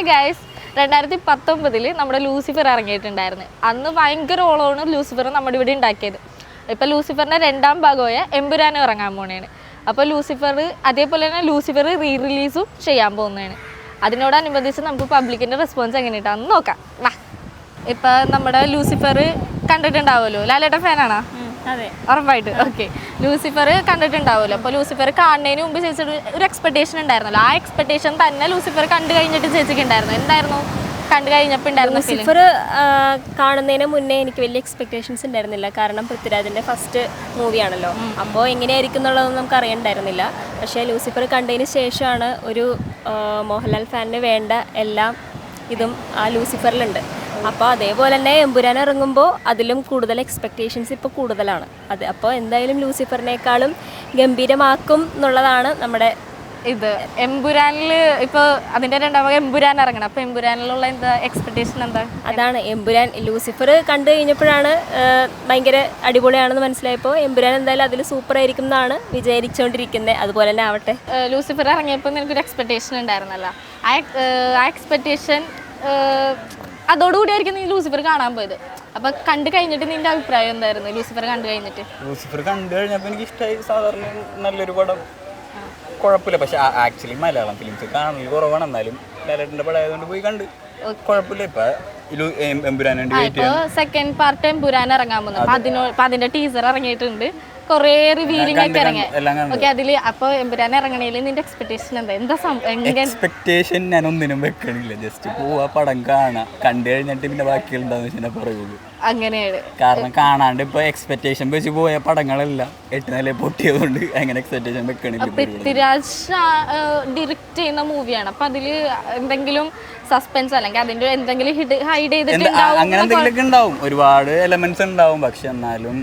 Hi guys രണ്ടായിരത്തി പത്തൊമ്പതിൽ നമ്മുടെ ലൂസിഫർ ഇറങ്ങിയിട്ടുണ്ടായിരുന്നു. അന്ന് ഭയങ്കര ഓളമാണ് ലൂസിഫർ നമ്മുടെ ഇവിടെ ഉണ്ടാക്കിയത്. ഇപ്പം ലൂസിഫറിന്റെ രണ്ടാം ഭാഗമായ എമ്പുരാനും ഇറങ്ങാൻ പോണേണ്. അപ്പോൾ ലൂസിഫർ അതേപോലെ തന്നെ ലൂസിഫർ റീ റിലീസും ചെയ്യാൻ പോകുന്നതാണ് അതിനോടനുബന്ധിച്ച് നമുക്ക് പബ്ലിക്കിന്റെ റെസ്പോൺസ് എങ്ങനെ എങ്ങനെയിട്ടാന്ന് നോക്കാം. വാ. ഇപ്പം നമ്മുടെ ലൂസിഫർ കണ്ടിട്ടുണ്ടാവുമല്ലോ. ലാലേട്ടൻ ഫാനാണോ അതെ. ഉറപ്പായിട്ട്. ഓക്കെ ലൂസിഫർ കണ്ടിട്ടുണ്ടാവുമല്ലോ. അപ്പോൾ ലൂസിഫർ കാണുന്നതിന് മുമ്പ് ചേച്ചിയുടെ ഒരു എക്സ്പെക്ടേഷൻ ഉണ്ടായിരുന്നല്ലോ. ആ എക്സ്പെക്ടേഷൻ തന്നെ ലൂസിഫർ കണ്ടു കഴിഞ്ഞിട്ട് ചേച്ചിക്ക് ഉണ്ടായിരുന്നു എന്തായിരുന്നു? കണ്ടു കഴിഞ്ഞപ്പോൾ ഉണ്ടായിരുന്ന ലൂസിഫർ കാണുന്നതിന് മുന്നേ എനിക്ക് വലിയ എക്സ്പെക്ടേഷൻസ് ഉണ്ടായിരുന്നില്ല. കാരണം പൃഥ്വിരാജിന്റെ ഫസ്റ്റ് മൂവിയാണല്ലോ അപ്പോൾ എങ്ങനെയായിരിക്കും എന്നുള്ളതൊന്നും നമുക്ക് അറിയണ്ടായിരുന്നില്ല. പക്ഷേ ലൂസിഫർ കണ്ടതിന് ശേഷമാണ് ഒരു മോഹൻലാൽ ഫാനിന് വേണ്ട എല്ലാം ഇതും ആ ലൂസിഫറിലുണ്ട് അപ്പോൾ അതേപോലെ തന്നെ എമ്പുരാൻ ഇറങ്ങുമ്പോൾ അതിലും കൂടുതൽ എക്സ്പെക്റ്റേഷൻസ് ഇപ്പോൾ കൂടുതലാണ്. അത് അപ്പോൾ എന്തായാലും ലൂസിഫറിനേക്കാളും ഗംഭീരമാക്കും എന്നുള്ളതാണ് നമ്മുടെ ഇത് എമ്പുരാനിൽ ഇപ്പോൾ അതിന്റെ രണ്ടാമത് എംപുരാൻ എമ്പുരാൻ ഇറങ്ങണം. അപ്പോൾ എമ്പുരാനിലുള്ള എന്താ എക്സ്പെക്റ്റേഷൻ എന്താ? അതാണ് എമ്പുരാൻ ലൂസിഫർ കണ്ടു കഴിഞ്ഞപ്പോഴാണ് ഭയങ്കര അടിപൊളിയാണെന്ന് മനസ്സിലായപ്പോൾ എമ്പുരാൻ എന്തായാലും അതിൽ സൂപ്പർ ആയിരിക്കും എന്നാണ് വിചാരിച്ചുകൊണ്ടിരിക്കുന്നത് അതുപോലെ തന്നെ ആവട്ടെ. ലൂസിഫർ ഇറങ്ങിയപ്പോൾ എനിക്കൊരു എക്സ്പെക്ടേഷൻ ഉണ്ടായിരുന്നല്ലോ. ആ എക്സ്പെക്റ്റേഷൻ അതോടുകൂടിയായിരിക്കും നീ ലൂസിഫർ കാണാൻ പോയത്. അപ്പൊ കണ്ടു കഴിഞ്ഞിട്ട് നിന്റെ അഭിപ്രായം എന്തായിരുന്നു? ലൂസിഫർ കണ്ടു കഴിഞ്ഞിട്ട്. ലൂസിഫർ കണ്ടു കഴിഞ്ഞപ്പോൾ എനിക്ക് ഇഷ്ടമായി സാധാരണ നല്ലൊരു പടം. കുഴപ്പമില്ല. പക്ഷെ ആക്ച്വലി മലയാളം ഫിലിംസ് കാണൽ കുറവാണ്. എന്നാലും ലാലേട്ടന്റെ പടം ആയതുകൊണ്ട് പോയി കണ്ട്. കുഴപ്പമില്ല. ഇപ്പൊ സെക്കൻഡ് പാർട്ട് എംപുരാൻ ഇറങ്ങാൻ അപ്പോൾ അതിന്റെ ടീസർ ഇറങ്ങിയിട്ടുണ്ട്. കുറേ റിവീലിംഗ് ഒക്കെ ഇറങ്ങി. ഓക്കെ അതിൽ അപ്പോൾ എമ്പുരാൻ ഇറങ്ങണേൽ നിന്റെ എക്സ്പെക്ടേഷൻ എന്താ? എന്താ എക്സ്പെക്ടേഷൻ ഞാൻ ഒന്നിനും വെക്കണില്ല. ജസ്റ്റ് പോവാ പടം കാണാ. കണ്ടു കഴിഞ്ഞിട്ട് പിന്നെ ബാക്കിയുണ്ടാന്ന് വെച്ചാൽ പറയുള്ളൂ. അങ്ങനെയാണ്. കാരണം കാണാണ്ട് ഇപ്പൊ എക്സ്പെക്ടേഷൻ വെച്ച് പോയ പടങ്ങളല്ല. എട്ട് നില പൊട്ടിയതുകൊണ്ട് അങ്ങനെ എക്സ്പെക്ടേഷൻ വെക്കണില്ല. പൃഥ്വിരാജ് ഡിറക്റ്റ് ചെയ്യുന്ന മൂവിയാണ് അപ്പൊ അതിൽ എന്തെങ്കിലും സസ്പെൻസ് അല്ലെങ്കിൽ അതിന്റെ എന്തെങ്കിലും ഹിഡ് ചെയ്തിട്ടുണ്ടാവും അങ്ങനെ എന്തെങ്കിലും ഉണ്ടാവും. ഒരുപാട് എലമെന്റ്സ് ഉണ്ടാവും. പക്ഷെ എന്നാലും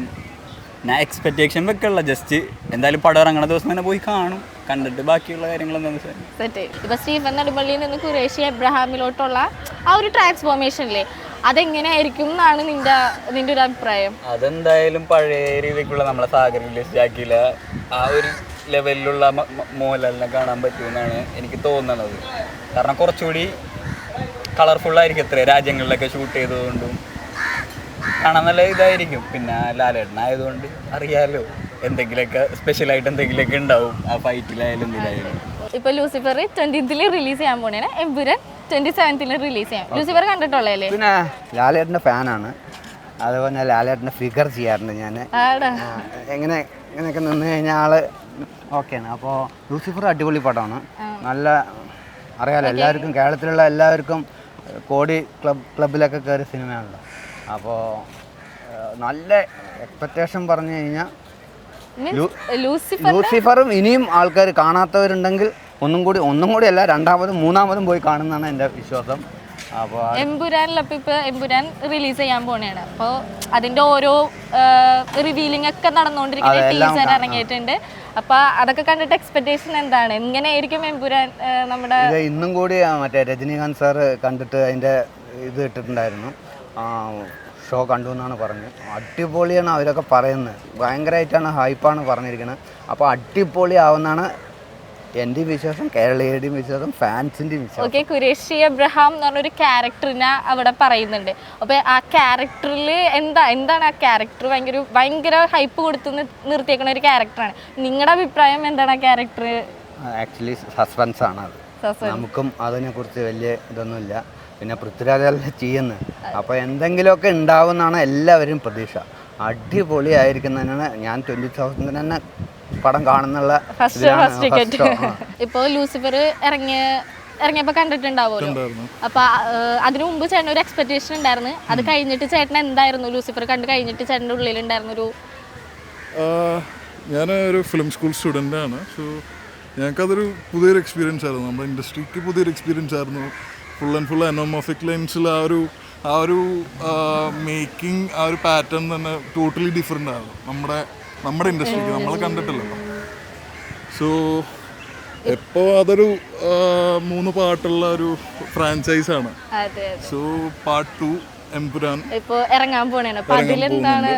ഞാൻ എക്സ്പെക്ടേഷൻ വെക്കുള്ള ജസ്റ്റ് എന്തായാലും പടം ഇറങ്ങണ ദിവസം തന്നെ പോയി കാണും. കണ്ടിട്ട് ബാക്കിയുള്ള കാര്യങ്ങൾ എന്താണെന്ന് വെച്ചാൽ സെറ്റ്. ഇപ്പൊ സ്റ്റീഫൻ നെടുമ്പള്ളിയിൽ നിന്ന് കുറേശ്ശി എബ്രഹാമിലോട്ടുള്ള ആ ഒരു ട്രാൻസ്ഫോർമേഷനില്ലേ അതെങ്ങനെയായിരിക്കും എന്നാണ് നിന്റെ നിന്റെ ഒരു അഭിപ്രായം? അതെന്തായാലും പഴയ രീതിക്കുള്ള നമ്മളെ സാഗർ റിലീസ് ആക്കിയില്ല ആ ഒരു ലെവലിലുള്ള മോഹൻലാലിനെ കാണാൻ പറ്റുമെന്നാണ് എനിക്ക് തോന്നുന്നത് കാരണം കുറച്ചുകൂടി കളർഫുൾ ആയിരിക്കും എത്ര രാജ്യങ്ങളിലൊക്കെ ഷൂട്ട് ചെയ്തതുകൊണ്ടും കാണാൻ നല്ല ഇതായിരിക്കും. പിന്നെ ലാലേട്ടനായതുകൊണ്ട് അറിയാലോ എന്തെങ്കിലുമൊക്കെ സ്പെഷ്യലായിട്ട് എന്തെങ്കിലുമൊക്കെ ഉണ്ടാവും. ആ ഫൈറ്റിലായാലും ഇതിലായാലും ഇപ്പൊ ലൂസിഫർ ട്വന്റിത്തിൽ റിലീസ് ചെയ്യാൻ പോണേ എമ്പുരൻ ട്വന്റി സെവൻത്തിൽ റിലീസ് ചെയ്യാം. ലൂസിഫർ കണ്ടിട്ടുള്ളതല്ലേ? പിന്നെ ലാലേട്ടന്റെ ഫാനാണ്. അതുപോലെ ലാലേട്ടന്റെ ലാലേട്ടന്റെ ഫിഗർ ചെയ്യാറുണ്ട് ഞാൻ ആടാ. എങ്ങനെ ഇങ്ങനെയൊക്കെ നിന്ന് കഴിഞ്ഞാൽ ആൾ ഓക്കെയാണ്. അപ്പോൾ ലൂസിഫർ അടിപൊളി പടമാണ്. നല്ല അറിയാലോ എല്ലാവർക്കും കേരളത്തിലുള്ള എല്ലാവർക്കും കോടി ക്ലബ് ക്ലബിലൊക്കെ കയറിയ സിനിമയാണല്ലോ. അപ്പോൾ നല്ല എക്സ്പെക്റ്റേഷൻ പറഞ്ഞു കഴിഞ്ഞാൽ ലൂസിഫറും ഇനിയും ആൾക്കാർ കാണാത്തവരുണ്ടെങ്കിൽ ഒന്നും കൂടി ഒന്നും കൂടി അല്ല രണ്ടാമതും മൂന്നാമതും പോയി കാണുന്നതാണ് എന്റെ വിശ്വാസം. അപ്പോൾ എമ്പുരാനിലപ്പോൾ ഇപ്പോൾ എമ്പുരാൻ റിലീസ് ചെയ്യാൻ പോണേണ്. അപ്പോൾ അതിന്റെ ഓരോ റിവീലിംഗ് ഒക്കെ നടന്നുകൊണ്ടിരിക്കുന്ന ടീസർ ഇറങ്ങിയിട്ടുണ്ട്. അപ്പോൾ അതൊക്കെ കണ്ടിട്ട് എക്സ്പെക്ടേഷൻ എന്താണ്? എങ്ങനെയായിരിക്കും എമ്പുരാൻ നമ്മുടെ ഇന്നും കൂടി മറ്റേ രജനീകാന്ത് സാറ് കണ്ടിട്ട് അതിന്റെ ഇത് ഇട്ടിട്ടുണ്ടായിരുന്നു. ഷോ കണ്ടു എന്നാണ് പറഞ്ഞത്. അടിപൊളിയാണ് അവരൊക്കെ പറയുന്നത്. ഭയങ്കരമായിട്ടാണ് ഹൈപ്പാണ് പറഞ്ഞിരിക്കുന്നത്. അപ്പോൾ അടിപൊളി എന്റെയും വിശ്വാസം കേരളീയരുടെയും വിശ്വാസം ഫാൻസിന്റെയും വിശ്വാസം. ഓക്കെ കുരേഷി അബ്രഹാം എന്ന് പറഞ്ഞൊരു ക്യാരക്ടറിനെ അവിടെ പറയുന്നുണ്ട്. അപ്പൊ ആ ക്യാരക്ടറിൽ എന്താ എന്താണ് ആ ക്യാരക്ടർ? ഭയങ്കര ഭയങ്കര ഹൈപ്പ് കൊടുത്ത് നിർത്തിയേക്കുന്ന ഒരു ക്യാരക്ടറാണ്. നിങ്ങളുടെ അഭിപ്രായം എന്താണ് ആ ക്യാരക്ടർ ആക്ച്വലി സസ്പെൻസ് ആണ് അത് നമുക്കും അതിനെ കുറിച്ച് വലിയ ഇതൊന്നുമില്ല. പിന്നെ പൃഥ്വിരാജല്ല ചെയ്യുന്നത് അപ്പോൾ എന്തെങ്കിലുമൊക്കെ ഉണ്ടാവുമെന്നാണ് എല്ലാവരും പ്രതീക്ഷ. അടിപൊളിയായിരിക്കുന്നതിനാണ് ഞാൻ ട്വന്റി തൗസൻഡിന് തന്നെ പടം കാണുന്നുള്ള. ഇപ്പോൾ ലൂസിഫർ ഇറങ്ങിയ ഇറങ്ങിയപ്പോൾ കണ്ടിട്ടുണ്ടാവുമല്ലോ. അപ്പൊ അതിനു മുമ്പ് ചേട്ടൻ ഒരു എക്സ്പെക്ടേഷൻ ഉണ്ടായിരുന്നു. അത് കഴിഞ്ഞിട്ട് ചേട്ടൻ എന്തായിരുന്നു? ലൂസിഫർ കണ്ട് കഴിഞ്ഞിട്ട് ചേട്ടന്റെ ഉള്ളിൽ ഉണ്ടായിരുന്ന ഒരു ഞാൻ ഒരു ഫിലിം സ്കൂൾ സ്റ്റുഡന്റ് ആണ്. സോ ഞങ്ങൾക്കതൊരു പുതിയൊരു എക്സ്പീരിയൻസ് ആയിരുന്നു. നമ്മുടെ ഇൻഡസ്ട്രിക്ക് പുതിയൊരു എക്സ്പീരിയൻസ് ആയിരുന്നു. ഫുൾ ആൻഡ് ഫുൾ എനോമോഫിക് ലെൻസിൽ ആ ഒരു ആ ഒരു മേക്കിംഗ് ആ ഒരു പാറ്റേൺ തന്നെ ടോട്ടലി ഡിഫറെന്റ് ആണ്. നമ്മുടെ നമ്മുടെ ഇൻഡസ്ട്രിക്ക് നമ്മൾ കണ്ടിട്ടില്ലല്ലോ സോ എപ്പോൾ അതൊരു മൂന്ന് പാട്ടുള്ള ഒരു ഫ്രാഞ്ചൈസാണ് സോ പാർട്ട് ടു എംപുരാൻ ഇപ്പൊ ഇറങ്ങാൻ പോണേണ്. അപ്പൊ അതിലെന്താണ്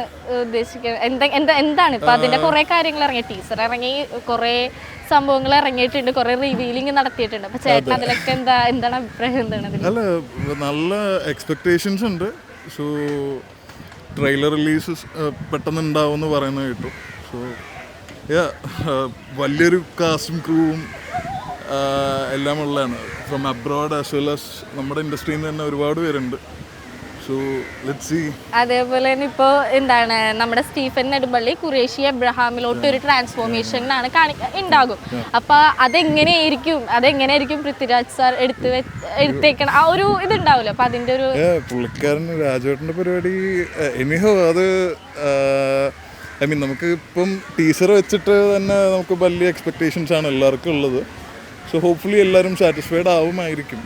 ഉദ്ദേശിക്കുന്നത് എന്താ എന്താ എന്താണ്? ഇപ്പൊ അതിന്റെ കുറെ കാര്യങ്ങൾ ഇറങ്ങി ടീച്ചർ ഇറങ്ങി കുറെ സംഭവങ്ങൾ ഇറങ്ങിയിട്ടുണ്ട്. കുറെ റിവീലിംഗ് നടത്തിയിട്ടുണ്ട്. അപ്പൊ ചേട്ടൻ അതിലൊക്കെ എന്താ എന്താണ് അഭിപ്രായം? എന്താണ് അല്ല നല്ല എക്സ്പെക്ടേഷൻസ് ഉണ്ട്. സോ ട്രെയിലർ റിലീസ് പെട്ടെന്ന് ഉണ്ടാവും എന്ന് പറയുന്നത് കേട്ടു. സോ വലിയൊരു കാസ്റ്റും ക്രൂവും എല്ലാം ഉള്ളതാണ് from abroad as well as നമ്മുടെ ഇൻഡസ്ട്രിയിൽ നിന്ന് തന്നെ ഒരുപാട് പേരുണ്ട്. അതേപോലെ തന്നെ ഇപ്പോൾ എന്താണ് നമ്മുടെ സ്റ്റീഫൻ നെടുമ്പള്ളി കുറേഷ്യ എബ്രഹാമിലോട്ട് ഒരു ട്രാൻസ്ഫോർമേഷനാണ് ആണ് ഉണ്ടാകും അപ്പൊ അതെങ്ങനെയായിരിക്കും അതെങ്ങനെയായിരിക്കും പൃഥ്വിരാജ് സാർ എടുത്ത് എടുത്തേക്കണം ആ ഒരു ഇതുണ്ടാവില്ല അപ്പൊ അതിന്റെ ഒരു പുള്ളിക്കാരൻ രാജേട്ടന്റെ പരിപാടി എനിഹോ അത് ഐ മീൻ നമുക്ക് ഇപ്പം ടീച്ചർ വെച്ചിട്ട് തന്നെ നമുക്ക് വലിയ എക്സ്പെക്ടേഷൻസ് ആണ് എല്ലാവർക്കും ഉള്ളത്. സോ ഹോപ്പ്ഫുള്ളി എല്ലാവരും സാറ്റിസ്ഫൈഡ് ആവുമായിരിക്കും.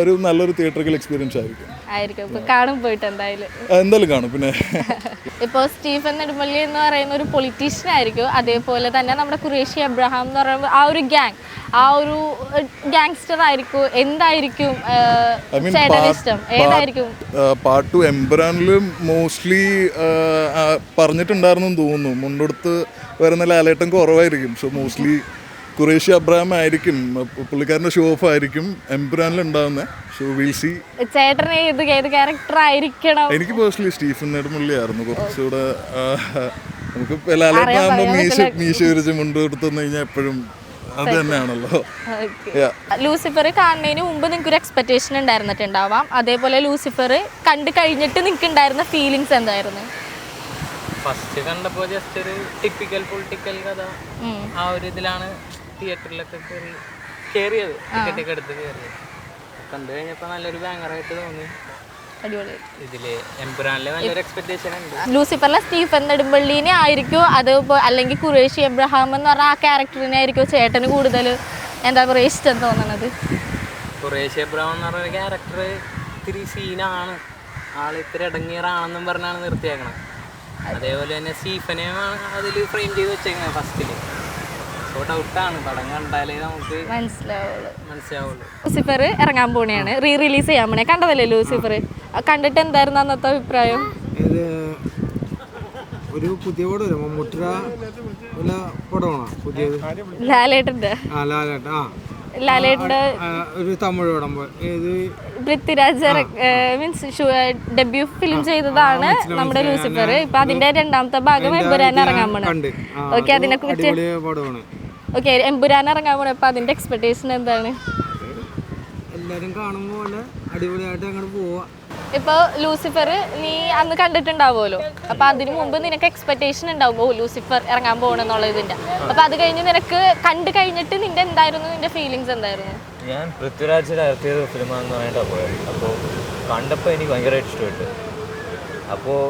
ഒരു നല്ലൊരു തിയേറ്ററിക്കൽ എക്സ്പീരിയൻസ് ആയിരിക്കും. ആയിരിക്കും. ഇപ്പൊ കാണും പോയിട്ട് എന്തായാലും. എന്തായാലും കാണും പിന്നെ. ഇപ്പോൾ സ്റ്റീഫൻ നെടുമല്ലി എന്ന് പറയുന്ന ഒരു പൊളിറ്റീഷ്യൻ ആയിരിക്കും. അതേപോലെ തന്നെ നമ്മുടെ കുറേഷി അബ്രഹാം എന്ന് പറയുമ്പോൾ ആ ഒരു ഗ്യാങ് ആ ഒരു ഗാങ്സ്റ്റർ ആയിരിക്കും. എന്തായിരിക്കും ഇഷ്ടം? ഏതായിരിക്കും? ആ, പാർട്ട് ടു എംബറാനിൽ മോസ്റ്റ്ലി പറഞ്ഞിട്ടുണ്ടായിരുന്നു തോന്നുന്നു. മുണ്ടെടുത്ത് വരുന്ന ലാലേട്ടൻ കുറവായിരിക്കും. സോ മോസ്റ്റ്ലി കുറേശ്ശി അബ്രാം ആയിരിക്കും പുള്ളിക്കാരന്റെ പുള്ളിക്കാരന്റെ ഷോ ഓഫ് ആയിരിക്കും എംബ്രാനിൽ ഉണ്ടാവുന്ന. സോ വിൽ സി ചേട്ടന് ഏത് ക്യാരക്ടർ ആയിരിക്കണം? എനിക്ക് പേഴ്സണലി സ്റ്റീഫൻ നെടുമുള്ളിയായിരുന്നു കുറച്ചുകൂടെ നമുക്ക് എല്ലാവരും മീശ മീശ വിരിച്ച് മുണ്ട് കൊടുത്തു കഴിഞ്ഞാൽ എപ്പോഴും അത് തന്നെയാണല്ലോ. ലൂസിഫർ കാണുന്നതിന് മുമ്പ് നിങ്ങൾക്ക് ഒരു എക്സ്പെക്ടേഷൻ ഉണ്ടായിരുന്നിട്ടുണ്ടാവാം. അതേപോലെ ലൂസിഫർ കണ്ടു കഴിഞ്ഞിട്ട് നിങ്ങൾക്ക് ഉണ്ടായിരുന്ന ഫീലിങ്സ് എന്തായിരുന്നു? ഫസ്റ്റ് കണ്ടപ്പോൾ ജസ്റ്റ് ഒരു ടിപ്പിക്കൽ പൊളിറ്റിക്കൽ കഥ. ആ ഒരു ഇതിലാണ് തിയേറ്ററിലൊക്കെ കയറി കയറിയത് ടിക്കറ്റ് ഒക്കെ എടുത്ത് കയറിയത് കണ്ടു കഴിഞ്ഞപ്പോൾ നല്ലൊരു ബാങ്കറായിട്ട് തോന്നി. അടിപൊളി. ഇതിൽ എംപുരാനിലെ നല്ലൊരു എക്സ്പെക്ടേഷൻ ഉണ്ട്. ലൂസിഫറിലെ സ്റ്റീഫൻ നെടുമ്പള്ളിനെ ആയിരിക്കും അത് അല്ലെങ്കിൽ കുറേശ്ശി എബ്രഹാം എന്ന് പറഞ്ഞ ആ ക്യാരക്ടറിനെ ആയിരിക്കും ചേട്ടന് കൂടുതൽ എന്താ പറയുക ഇഷ്ടം തോന്നണത്. കുറേശ്ശെ ബ്രൗൺ എന്ന് പറഞ്ഞ ക്യാരക്ടർ ഇത്തിരി സീനാണ് ആൾ ഇത്തിരി ഇടങ്ങീറാണെന്നും പറഞ്ഞാണ് നിർത്തിയേക്കണം അതേപോലെ തന്നെ സ്റ്റീഫനെ അതിൽ ഫ്രെയിം ചെയ്ത് വെച്ചേക്കുന്നത് ഫസ്റ്റിൽ മനസ്സിലാവുള്ളൂ. മനസ്സിലാവുള്ളൂ. ലൂസിഫർ ഇറങ്ങാൻ പോണെയാണ്. റീ റിലീസ് ചെയ്യാൻ പോണേ. കണ്ടതല്ലേ ലൂസിഫർ? കണ്ടിട്ട് എന്തായിരുന്നു അന്നത്തെ അഭിപ്രായം? ഇത് ഒരു പുതിയ പടം മമ്മൂട്ടിര വല്ല പടമാണോ പുതിയത്? ലാലേട്ടന്റെ ആ ലാലേട്ട ആ. ലാലേട്ടന്റെ ഒരു തമിഴ് പടം ഏത്? പൃഥ്വിരാജ് മീൻസ് ഡെബ്യൂ ഫിലിം ചെയ്തതാണ് നമ്മുടെ ലൂസിഫർ. ഇപ്പൊ അതിന്റെ രണ്ടാമത്തെ ഭാഗം എമ്പുരാൻ ഇറങ്ങാൻ പോണേ. കണ്ട്. ആ, ഓക്കെ അതിനെ കുറിച്ച് പടമാണ്. ഓക്കെ എമ്പുരാൻ ഇറങ്ങാൻ പോണ. അപ്പൊ അതിന്റെ എക്സ്പെക്ടേഷൻ എന്താണ്? എല്ലാരും കാണുന്ന പോലെ അടിപൊളിയായിട്ട് അങ്ങോട്ട് പോവാ. ഇപ്പൊ ലൂസിഫർ നീ അന്ന് കണ്ടിട്ടുണ്ടാവുമല്ലോ. അപ്പൊ അതിനു മുമ്പ് നിനക്ക് എക്സ്പെക്ടേഷൻ ഉണ്ടാവും ഓ ലൂസിഫർ ഇറങ്ങാൻ പോകണമെന്നുള്ള ഇതിന്റെ അപ്പൊ അത് കഴിഞ്ഞ് നിനക്ക് കണ്ടു കഴിഞ്ഞിട്ട് നിന്റെ എന്തായിരുന്നു? നിന്റെ ഫീലിങ്സ് എന്തായിരുന്നു? ഞാൻ പൃഥ്വിരാജ് ഡയറക്റ്റ് ചെയ്ത ഫിലിമാണെന്ന് പറഞ്ഞിട്ടാണ് പോയത്. അപ്പോൾ കണ്ടപ്പോൾ എനിക്ക് ഭയങ്കരമായിട്ട് ഇഷ്ടപ്പെട്ടു. അപ്പോൾ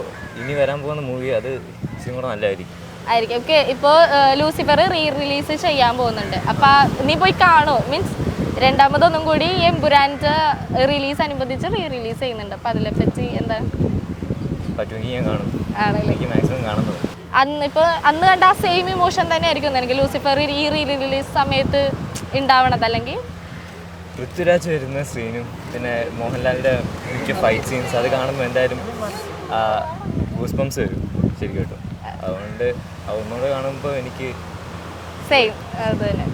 ഇനി വരാൻ പോകുന്ന മൂവി അത് ഇച്ചിരി കൂടെ നല്ലതായിരിക്കും. ആയിരിക്കും. ഇപ്പോൾ ലൂസിഫർ റീ റിലീസ് ചെയ്യാൻ പോകുന്നുണ്ട്. അപ്പൊ നീ പോയി കാണുമോ മീൻസ് രണ്ടാമതൊന്നും കൂടി എമ്പുരാന്റെ റിലീസ് അനുബന്ധിച്ച് റീ റിലീസ് ചെയ്യുന്നുണ്ട്. അപ്പൊ അതിനെ പറ്റി എന്താ? അന്ന് ഇപ്പോൾ അന്ന് കണ്ട ആ സെയിം ഇമോഷൻ തന്നെ ആയിരിക്കും എനിക്ക് ലൂസിഫർ ഈ റീ റിലീസ് സമയത്ത് ഉണ്ടാവണത് അല്ലെങ്കിൽ പൃഥ്വിരാജ് വരുന്ന സീനും പിന്നെ മോഹൻലാലിന്റെ മിക്ക ഫൈറ്റ് സീൻസ് അത് കാണുമ്പോൾ എന്തായാലും ഗൂസ് പംസ് വരും. ശരിക്കും കേട്ടോ. അതുകൊണ്ട് അതൊന്നുകൂടെ കാണുമ്പോൾ എനിക്ക് സെയിം അത് തന്നെ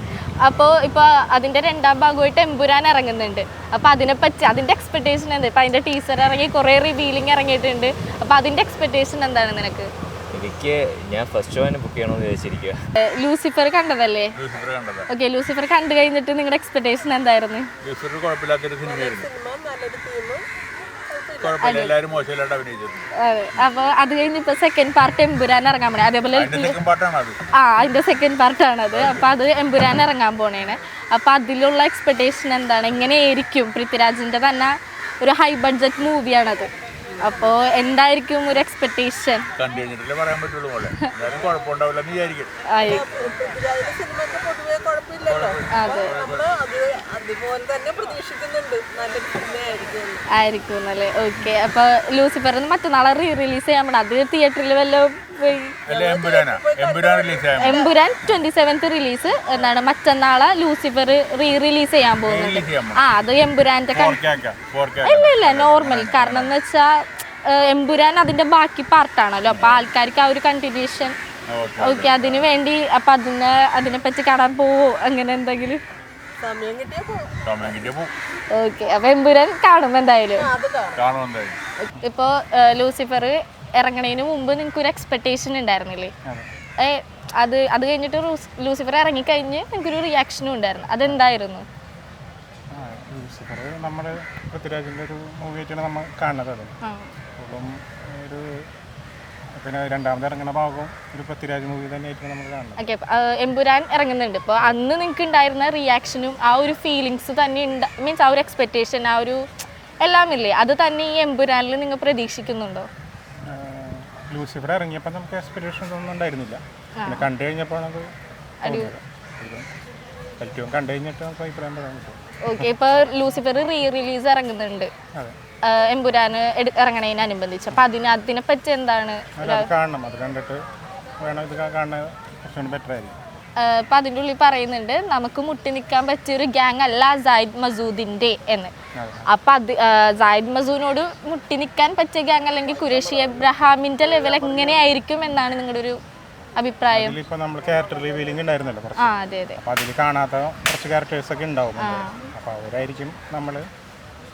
അപ്പോൾ ഇപ്പോൾ അതിന്റെ രണ്ടാം ഭാഗമായിട്ട് എമ്പുരാൻ ഇറങ്ങുന്നുണ്ട്. അപ്പോൾ അതിനെപ്പറ്റി അതിന്റെ എക്സ്പെക്ടേഷൻ എന്താ? ഇപ്പം അതിന്റെ ടീച്ചർ ഇറങ്ങി കുറേ റിവീലിംഗ് ഇറങ്ങിയിട്ടുണ്ട്. അപ്പോൾ അതിന്റെ എക്സ്പെക്ടേഷൻ എന്താണ് നിനക്ക്? എനിക്ക് ഞാൻ ഫസ്റ്റ് ഷോ തന്നെ ബുക്ക് ചെയ്യണമെന്ന് വിചാരിച്ചിരിക്കുക ലൂസിഫർ കണ്ടതല്ലേ? ഓക്കെ ലൂസിഫർ കണ്ടു കഴിഞ്ഞിട്ട് നിങ്ങളുടെ എക്സ്പെക്ടേഷൻ എന്തായിരുന്നു? ലൂസിഫർ കുഴപ്പമില്ലാത്തൊരു സിനിമയായിരുന്നു അഭിനയിച്ചിരുന്നു അതെ. കഴിഞ്ഞ് ഇപ്പൊ സെക്കൻഡ് പാർട്ട് എമ്പുരാൻ ഇറങ്ങാൻ പോണേ. അതേപോലെ അതിന്റെ സെക്കൻഡ് പാർട്ടാണ് അത്. ആ അപ്പോൾ അത്. എമ്പുരാൻ ഇറങ്ങാൻ പോണേണ്. അപ്പോൾ അതിലുള്ള എക്സ്പെക്ടേഷൻ എന്താണ്? എങ്ങനെയായിരിക്കും പൃഥ്വിരാജിന്റെ തന്നെ ഒരു ഹൈ ബഡ്ജറ്റ് മൂവിയാണത് അപ്പോൾ എന്തായിരിക്കും ഒരു എക്സ്പെക്ടേഷൻ കണ്ടു കഴിഞ്ഞിട്ടല്ലേ പറയാൻ പറ്റുള്ളൂ പോലെ എന്തായാലും കുഴപ്പമുണ്ടാവില്ല. എന്ന് വിചാരിക്കും അതെ. നമ്മൾ അത് അതുപോലെ തന്നെ പ്രതീക്ഷിക്കുന്നുണ്ട്. നല്ലൊരു സിനിമയായിരിക്കും ആയിരിക്കും. അല്ലേ ഓക്കെ. അപ്പോൾ ലൂസിഫർ മറ്റന്നാളെ റീ റിലീസ് ചെയ്യാൻ പോണം? അത് തിയേറ്ററിൽ വല്ലതും എംപുരാൻ ട്വന്റി സെവൻത്ത് റിലീസ് എന്താണ് മറ്റന്നാളെ ലൂസിഫർ റീ റിലീസ് ചെയ്യാൻ പോകുന്നുണ്ട്. ആ അത് എംപുരാന്റെ ഇല്ല ഇല്ല. നോർമൽ കാരണം എന്ന് വെച്ചാൽ എംപുരാൻ അതിന്റെ ബാക്കി പാർട്ടാണല്ലോ അപ്പൊ ആൾക്കാർക്ക് ആ ഒരു കണ്ടിന്യൂഷൻ ഓക്കെ അതിന് വേണ്ടി അപ്പൊ അതിനെ അതിനെ പറ്റി കാണാൻ പോവോ? അങ്ങനെ എന്തെങ്കിലും? സമയം കിട്ടിയാ സമയം കിട്ടിയ പോ. ഓക്കെ അപ്പൊ എമ്പുരാൻ കാണും എന്തായാലും. എന്തായാലും. ലൂസിഫർ ഇറങ്ങണതിന് മുമ്പ് നിങ്ങൾക്ക് ഒരു എക്സ്പെക്ടേഷൻ ഉണ്ടായിരുന്നില്ലേ ഏ അത് അത് കഴിഞ്ഞിട്ട് ലൂസിഫർ ഇറങ്ങിക്കഴിഞ്ഞ് നിങ്ങൾക്കൊരു റിയാക്ഷനും ഉണ്ടായിരുന്നു. അതെന്തായിരുന്നു? ലൂസിഫർ നമ്മുടെ പൃഥ്വിരാജിന്റെ ഒരു മൂവി ആയിട്ടാണ് നമ്മൾ കാണുന്നത് അപ്പം ഒരു പിന്നെ രണ്ടാമത് ഇറങ്ങുന്ന ഭാഗവും ഒരു പൃഥ്വിരാജ് മൂവി തന്നെയായിരിക്കും നമ്മൾ കാണുന്നത്. ഓക്കെ എമ്പുരാൻ ഇറങ്ങുന്നുണ്ട്. ഇപ്പോൾ അന്ന് നിങ്ങൾക്ക് ഉണ്ടായിരുന്ന റിയാക്ഷനും ആ ഒരു ഫീലിങ്സ് തന്നെ ഉണ്ട്. മീൻസ് ആ ഒരു എക്സ്പെക്ടേഷൻ ആ ഒരു എല്ലാം ഇല്ലേ? അത് തന്നെ ഈ എമ്പുരാനിൽ നിങ്ങൾ പ്രതീക്ഷിക്കുന്നുണ്ടോ? ലൂസിഫർ ഇറങ്ങിയപ്പോൾ നമുക്ക് എക്സ്പെക്ടേഷൻ ഒന്നും ഉണ്ടായിരുന്നില്ല. പിന്നെ കണ്ടു കഴിഞ്ഞപ്പോൾ നമുക്ക് ഏറ്റവും കണ്ടു കഴിഞ്ഞിട്ട് നമുക്ക് അഭിപ്രായം പറയാൻ പറ്റും. ഓക്കെ ഇപ്പോൾ ലൂസിഫർ റീ റിലീസ് ഇറങ്ങുന്നുണ്ട്. അതെ. എമ്പുരാന് എടു- ഇറങ്ങണതിനനുബന്ധിച്ച് അപ്പം അതിന് അതിനെ പറ്റി എന്താണ് അത് അത് കാണണം. അത് കണ്ടിട്ട് വേണം ഇത് കാ- കാണുന്നത് കുറച്ചുകൂടി ബെറ്റർ ആയിരിക്കും. അപ്പം അതിന്റെ ഉള്ളിൽ പറയുന്നുണ്ട് നമുക്ക് മുട്ടി നിൽക്കാൻ പറ്റിയൊരു ഗ്യാങ് അല്ല സായിദ് മസൂദിന്റെ എന്ന്. അപ്പം അത് സായിദ് മസൂദിനോട് മുട്ടി നിൽക്കാൻ പറ്റിയ ഗ്യാങ് അല്ലെങ്കിൽ കുരേഷി എബ്രഹാമിന്റെ ലെവൽ എങ്ങനെയായിരിക്കും എന്നാണ് നിങ്ങളുടെ ഒരു അഭിപ്രായം. ഇപ്പൊ നമ്മൾ ക്യാരക്ടർ റിവീലിംഗ് ഉണ്ടായിരുന്നല്ലോ കുറച്ച്. ആ അതെ അതെ. അപ്പോൾ അതിൽ കാണാത്ത കുറച്ച് ക്യാരക്ടേഴ്സ് ഒക്കെ ഉണ്ടാവും. അപ്പൊ അവരായിരിക്കും നമ്മൾ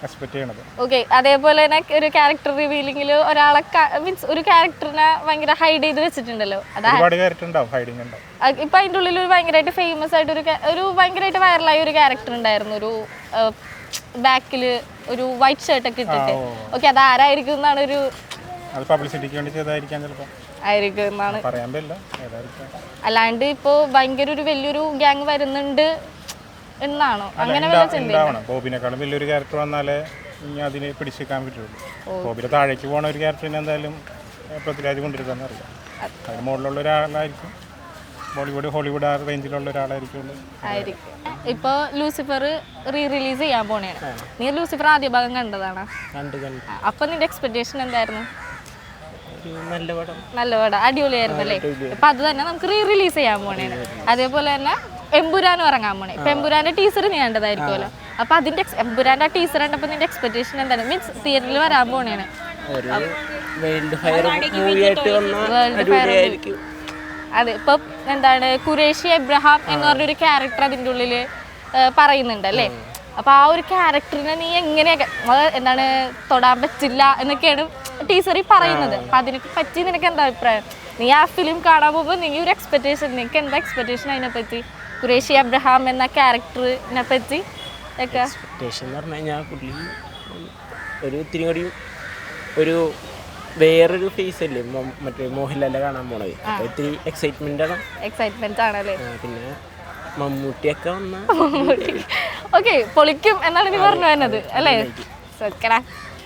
എക്സ്പെക്ട് ചെയ്യണത്. ഓക്കെ അതേപോലെ തന്നെ ഒരു ക്യാരക്ടർ റിവീലിംഗിൽ ഒരാളെ മീൻസ് ഒരു ക്യാരക്ടറിനെ ഭയങ്കര ഹൈഡ് ചെയ്ത് വെച്ചിട്ടുണ്ടല്ലോ. ഒരുപാട് ക്യാരക്ടർ ഉണ്ടാവും ഹൈഡിങ് ഉണ്ടാവും. ഇപ്പൊ അതിന്റെ ഉള്ളിൽ ഒരു ഭയങ്കരമായിട്ട് ഫേമസ് ആയിട്ട് ഒരു ഒരു ഭയങ്കരമായിട്ട് വൈറലായ ഒരു ക്യാരക്ടർ ഉണ്ടായിരുന്നു. ഒരു ബാക്കിൽ ഒരു വൈറ്റ് ഷർട്ട് ഒക്കെ ഇട്ടിട്ട്. ഓക്കെ അത് ആരായിരിക്കും എന്നാണ് ഒരു അത് പബ്ലിസിറ്റിക്ക് വേണ്ടി ചെയ്തായിരിക്കാം ചിലപ്പോൾ ആയിരിക്കും എന്നാണ്. പറയാൻ പറ്റില്ല അല്ലാണ്ട് ഇപ്പോൾ ഭയങ്കര ഒരു വലിയൊരു ഗ്യാങ് വരുന്നുണ്ട്. എന്നാണോ? അങ്ങനെ വല്ല ചിന്ത ഉണ്ടാവണം ബോബിനേക്കാളും വലിയൊരു ക്യാരക്ടർ വന്നാലേ ഇനി അതിനെ പിടിച്ചേക്കാൻ പറ്റുള്ളൂ. ബോബിയുടെ താഴേക്ക് പോണ ഒരു ക്യാരക്ടറിനെ എന്തായാലും ഏഹ്, പൃഥ്വിരാജ് കൊണ്ടിരിക്കാന്ന് അറിയാം. അതിന് മുകളിലുള്ള ഒരാളായിരിക്കും. ബോളിവുഡ് ഹോളിവുഡ് ആ റേഞ്ചിലുള്ള ഒരാളായിരിക്കുള്ളൂ ആയിരിക്കും. ഇപ്പോൾ ലൂസിഫർ റീ റിലീസ് ചെയ്യാൻ പോണേണ്. നീ ലൂസിഫർ ആദ്യ ഭാഗം കണ്ടതാണ്? കണ്ടു കണ്ടു. അപ്പൊ നിന്റെ എക്സ്പെക്ടേഷൻ എന്തായിരുന്നു? ഒരു നല്ല പടം. നല്ല പടം. അടിപൊളിയായിരുന്നു അല്ലേ? ഇപ്പൊ അത് തന്നെ നമുക്ക് റീ റിലീസ് ചെയ്യാൻ പോണേണ്. അതേപോലെ തന്നെ എമ്പുരാനും ഇറങ്ങാൻ പോണേ. ഇപ്പൊ എമ്പുരാന്റെ ടീച്ചർ നീ കണ്ടതായിരിക്കുമല്ലോ. അപ്പൊ അതിന്റെ എംപുരാന്റെ ടീച്ചർ കണ്ടപ്പോ നിന്റെ എക്സ്പെക്ടേഷൻ എന്താണ്? മീൻസ് തിയേറ്ററിൽ വരാൻ പോണേണ് ഒരു അതെ ഇപ്പൊ എന്താണ് കുറേഷി എബ്രഹാം എന്ന് പറഞ്ഞൊരു ക്യാരക്ടർ അതിന്റെ ഉള്ളിൽ പറയുന്നുണ്ട് അല്ലേ അപ്പൊ ആ ഒരു ക്യാരക്ടറിനെ നീ എങ്ങനെയൊക്കെ എന്താണ് തൊടാൻ പറ്റില്ല എന്നൊക്കെയാണ് ടീച്ചറിൽ പറയുന്നത്. അപ്പൊ അതിനെ പറ്റി നിനക്ക് എന്താ അഭിപ്രായം? നീ ആ ഫിലിം കാണാൻ പോകുമ്പോൾ നീ ഒരു എക്സ്പെക്ടേഷൻ നിനക്ക് എന്താ എക്സ്പെക്ടേഷൻ അതിനെ പറ്റി കുറേഷി അബ്രഹാം എന്ന ക്യാരക്ടറിനെ പറ്റി ഒക്കെ. എന്ന് പറഞ്ഞു കഴിഞ്ഞാൽ പുള്ളി ഒരു ഇത്തിരി കൂടി ഒരു വേറൊരു ഫേസ് അല്ലേ? മറ്റേ മോഹൻലാലിനെ കാണാൻ പോണത്. അപ്പോൾ ഇത്തിരി എക്സൈറ്റ്മെന്റ് ആണ്. എക്സൈറ്റ്മെന്റ് ആണല്ലേ? പിന്നെ മമ്മൂട്ടിയൊക്കെ വന്ന ഓക്കെ പൊളിക്കും എന്നാണ് നീ പറഞ്ഞു വരുന്നത് അല്ലേ? ഓക്കെടാ